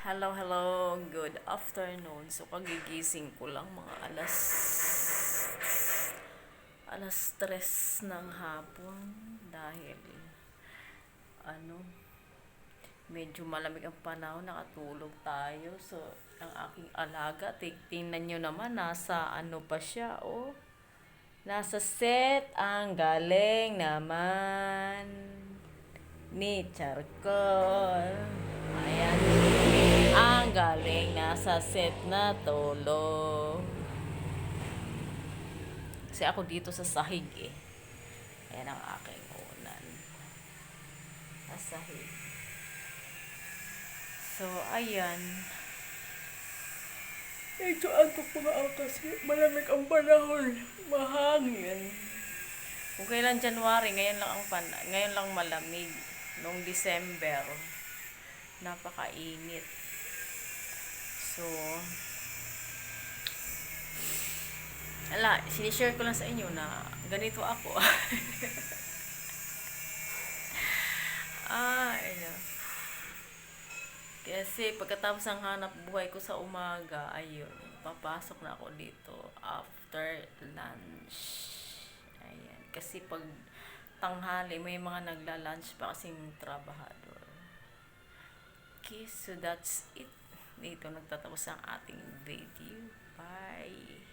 Hello, hello. Good afternoon. So, kagigising ko lang mga alas alas tres ng hapon dahil ano medyo malamig ang panahon. Nakatulog tayo. So ang aking alaga tingnan nyo naman nasa ano pa siya oh. Nasa set ang galing naman ni Charcoal. Ayan galing nasa set na tulog. Kasi ako dito sa sahig eh. Ayan ang aking unan. Sa sahig. So, ayan. Medyo antok nga ako kasi malamig ang panahon. Mahangin. Kung kailan January, ngayon lang ang pan ngayon lang malamig. Noong December, napakainit. So, ala, sinishare ko lang sa inyo na ganito ako. ah, ano. Kasi pagkatapos ng hanap buhay ko sa umaga, ayun, papasok na ako dito after lunch. Ayan. Kasi pag tanghali, may mga nagla-lunch pa kasing trabahador. Okay, so that's it. Dito nagtatapos ang ating video. Bye!